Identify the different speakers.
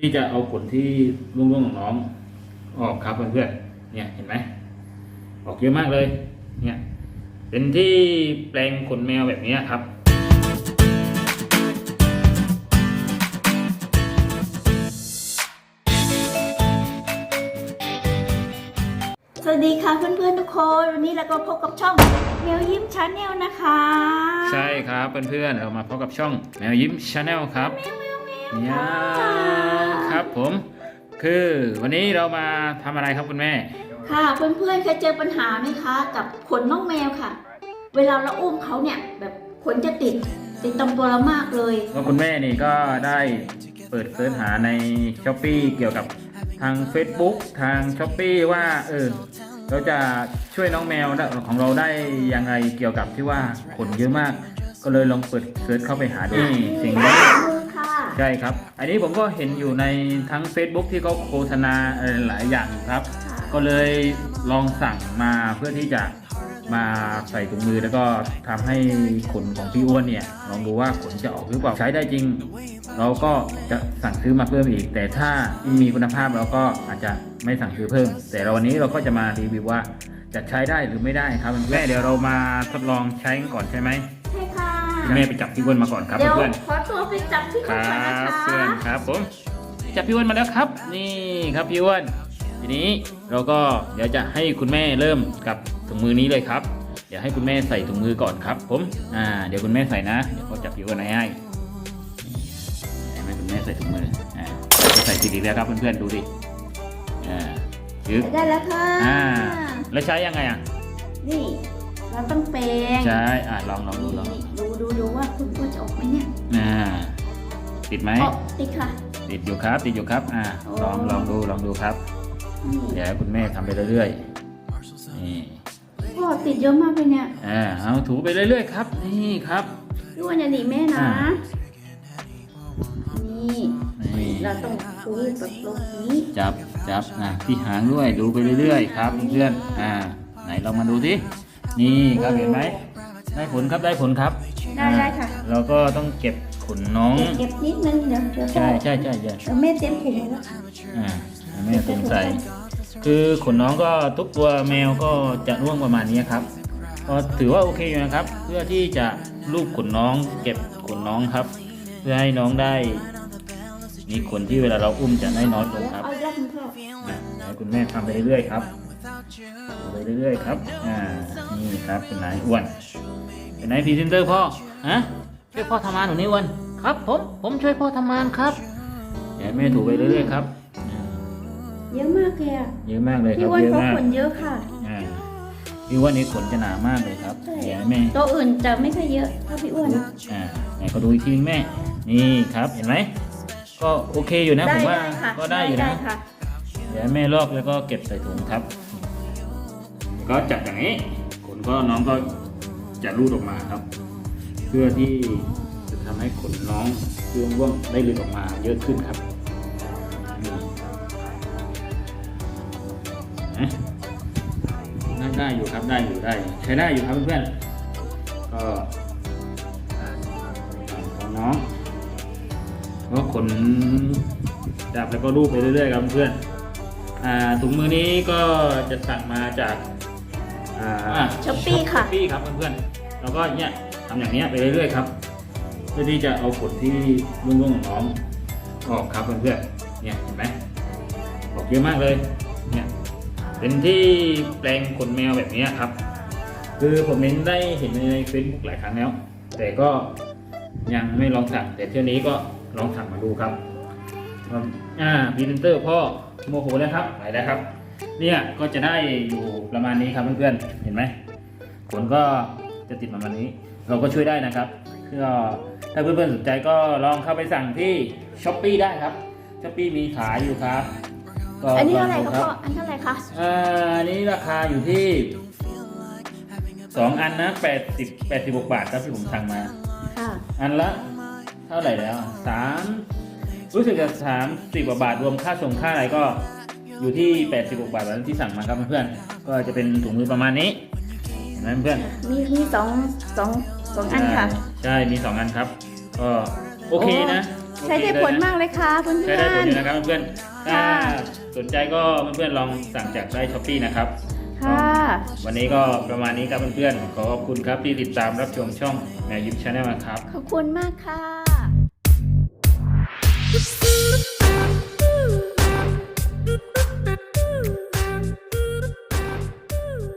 Speaker 1: ที่จะเอาขนที่ร่วงๆของน้องออกครับเพื่อนๆเนี่ยเห็นไหมออกเยอะมากเลย เนี่ยเป็นที่แปลงขนแมวแบบนี้ครับ
Speaker 2: สวัสดีค่ะเพื่อนๆทุกคนวันนี้เราก็พบกับช่องเมียวยิ้มชาแนลนะคะ
Speaker 1: ใช่ครับเพื่อนๆเรามาพบกับช่องแมวยิ้มชาแนลครับ เนี่ยครับผม คือวันนี้เรามาทำอะไรครับคุณแม่
Speaker 2: ค่ะเพื่อนๆเคยเจอปัญหาไหมคะ กับขนน้องแมวค่ะ เวลาเราอุ้มเขาเนี่ยแบบขนจะติดติดตรงตัวเรามากเลย
Speaker 1: ก็คุณแม่นี่ก็ได้เปิดเสิร์ชหาใน s h อ p e e เกี่ยวกับทาง Facebook ทาง s h อ p e e ว่าเออเราจะช่วยน้องแมวของเราได้ยังไงเกี่ยวกับที่ว่าขนเยอะมาก ก็เลยลองเปิดเสิร์ชเข้าไปหาดูนี่สิ่งนี้
Speaker 2: มือค่ะ
Speaker 1: ใช่ครับ อันนี้ผมก็เห็นอยู่ในทั้ง Facebook ที่เขาโฆษณาอะไรหลายอย่างครับ ก็เลยลองสั่งมาเพื่อที่จะมาใส่ถุงมือแล้วก็ทำให้ขนของพี่อ้วนเนี่ยลองดูว่าขนจะออกหรือเปล่าใช้ได้จริง เราก็จะสั่งซื้อมาเพิ่มอีก แต่ถ้ามีคุณภาพเราก็อาจจะไม่สั่งซื้อเพิ่ม แต่เราวันนี้เราก็จะมารีวิวว่าจะใช้ได้หรือไม่ได้ครับแม่เดี๋ยวเรามาทดลองใช้กันก่อนใช่ไหม
Speaker 2: ใช่ค่ะ
Speaker 1: แม่ไปจับพี่อ้วนมาก่อนครับ
Speaker 2: เดี๋ยว
Speaker 1: เพื่อน
Speaker 2: ขอตัวไปจับพี่
Speaker 1: ค
Speaker 2: ก่อน
Speaker 1: รั
Speaker 2: นะ
Speaker 1: บ
Speaker 2: คะ
Speaker 1: เพื่อนครับผมจับพี่อ้วนมาแล้วครับ นี่ครับพี่อ้วนทีนี้เราก็เดี๋ยวจะให้คุณแม่เริ่มกับถุงมือนี้เลยครับ เดี๋ยวให้คุณแม่ใส่ถุงมือก่อนครับผมอ่าเดี๋ยวคุณแม่ใส่นะเดี๋ยวเขาจับพี่อ้วนให้ให้ให้คุณแม่ใส่ถุงมืออ่าจะใส่ติดอีกแล้วครับเพื่อนๆดูดิอ่ายึด
Speaker 2: ได้แล้วค่ะ
Speaker 1: อ่าแล้วใช้ยังไงอะ
Speaker 2: นี่ เราต้องแปรง
Speaker 1: ใช้อ่าลองลองดูลอง
Speaker 2: ดูดูดูว่าคุณอ้วนจะออกไหมเนี่ย
Speaker 1: อ่าติดไหม
Speaker 2: ออกติดค่ะ
Speaker 1: ติดอยู่ครับ ติดอยู่ครับ อ่าลองลองดูลองดูครับ
Speaker 2: นี่
Speaker 1: เดี๋ยวให้คุณแม่ทำไปเรื่อยๆนี่
Speaker 2: พ่อติดเยอะมากเลยเนี่ย
Speaker 1: อ่าเอาถูไปเรื่อยๆครับ นี่ครับ
Speaker 2: พี่อ้วนอย่าหนีแม่นะ
Speaker 1: อ่า
Speaker 2: นี่
Speaker 1: นี่
Speaker 2: เราต้องดูแบบตรงนี้
Speaker 1: จับจับนะที่หางด้วยดูไปเรื่อยๆครับเพื่อนๆอ่าไหนเรามาดูสิ นี่ครับเห็นไหมได้ผลครับได้ผลครับ
Speaker 2: ได้ได้ค่ะ
Speaker 1: อ่าเราก็ต้องเก็บขนน้อง
Speaker 2: เก็บนิดนึงเดี๋ยวเดี๋ยว
Speaker 1: ใช่ใช่ใช่ใช่
Speaker 2: เดี๋ยวแม่เตรียมถุงไว้แล้ว
Speaker 1: อ่าแม่สงสัยคือขนน้องก็ทุกตัวแมวก็จะร่วงประมาณนี้ครับก็ถือว่าโอเคอยู่นะครับ เพื่อที่จะลูบขนน้อง เก็บขนน้องครับ เพื่อให้น้องได้ มีขนที่เวลาเราอุ้มจะได้น้อยลงครับ
Speaker 2: เอายอดมันพ่อ
Speaker 1: นะให้คุณแม่ทำไปเรื่อยๆครับทำไป เรื่อยๆครับ อ่า นี่ครับเป็นไหนอ้วน เป็นไหนพรีเซนเตอร์พ่อ ฮะ ช่วยพ่อทำงานหนูนี่อ้วน ครับ ผม ผมช่วยพ่อทำงานครับเดี๋ยวแม่ถูไปเรื่อยๆครับอ่า
Speaker 2: เยอะมากเลยอะ
Speaker 1: เยอะมากเลยค
Speaker 2: พี่
Speaker 1: รับ
Speaker 2: อ้วน
Speaker 1: เยอะ
Speaker 2: เขา
Speaker 1: มาก
Speaker 2: ขนเยอะค่ะ
Speaker 1: อ่า พี่อ้วนนี่ขนจะหนามากเลยครับ
Speaker 2: ใช่
Speaker 1: เดี๋ยวให้แม่
Speaker 2: ตัวอื่นจะไม่ค่อยเยอะเท่าพี่อ้วนนะ
Speaker 1: อ่าไหนก็ดูอีกทีนึงแม่ นี่ครับเห็นไหม ก็โอเคอยู่นะผมว่า
Speaker 2: ค่ะ
Speaker 1: ก็ได้อยู่นะ
Speaker 2: ค่ะ
Speaker 1: เดี๋ยวให้แม่ลอกแล้วก็เก็บใส่ถุงครับ ก็จับอย่างนี้ขนก็น้องก็จะรูดออกมาครับ เพื่อที่จะทำให้ขนน้องเรื่องร่วงได้หลุดออกมาเยอะขึ้นครับนี่เอ๊ะน่าได้อยู่ครับได้อยู่ได้ ใช้ได้อยู่ครับเพื่อนๆก็ของน้องก็ขนจับแล้วก็รูปไปเรื่อยๆครับเพื่อนอ่าถุงมือนี้ก็จะสั่งมาจาก อ่า
Speaker 2: ช้อปปี้ค่ะ
Speaker 1: ช้อปปี้ครับเพื่อนๆแล้วก็เนี่ยทำอย่างเนี้ยไปเรื่อยๆครับ เพื่อที่จะเอาขนที่ร่วงๆของน้องออกครับเพื่อนๆเนี่ยเห็นไหมออกเยอะมากเลยเนี่ยเป็นที่แปลงขนแมวแบบนี้ครับ คือผมเห็นได้เห็นในเฟซบุ๊กหลายครั้งแล้ว แต่ก็ยังไม่ลองสั่งแต่เที่ยวนี้ก็ลองสั่งมาดูครับครับอ่าพรีเซนเตอร์พ่อโมโหแล้วครับไปแล้วครับ เนี่ยก็จะได้อยู่ประมาณนี้ครับเพื่อนๆ เห็นไหมขนก็จะติดประมาณนี้ เราก็ช่วยได้นะครับก็ถ้าเพื่อนๆสนใจก็ลองเข้าไปสั่งที่ช้อปปีได้ครับช้อปปีมีขายอยู่ครับก็
Speaker 2: อันนี้เท่าไหร่
Speaker 1: ลง
Speaker 2: คะ
Speaker 1: ดู
Speaker 2: พ่ออันเท่าไหร่คะ
Speaker 1: อ่าอันนี้ราคาอยู่ที่สองอันนะแปดสิบแปดสิบกบาทครับที่ผมสั่งมา
Speaker 2: ค่ะ
Speaker 1: อันละเท่าไหร่แล้วสามรู้สึกจะสามสิบกว่าบาทรวมค่าส่งค่าอะไรก็ อยู่ที่แปดสิบกบาทแล้วที่สั่งมาครับเพื่อนๆก็จะเป็นถุงมือประมาณนี้เห็นไหมเพื่อน
Speaker 2: มีมีสองสองสองอันค่ะ
Speaker 1: ใช่มีสองอันครับก็โอเคนะโอ
Speaker 2: ใช้ได้ผลมากเลยค่ะเพื่อน
Speaker 1: ใช้ได้ผล
Speaker 2: ๆ
Speaker 1: อยู่นะครับเพื่อนๆถ้า
Speaker 2: ค่ะ
Speaker 1: สนใจก็เพื่อนๆลองสั่งจากได้ช้อปปี้นะครับ
Speaker 2: ค่ะ
Speaker 1: วันนี้ก็ประมาณนี้ครับเพื่อนๆขอขอบคุณครับที่ติดตามรับชมช่องแมวยิ้มชาแนลนะครับ
Speaker 2: ขอบคุณมากค่ะ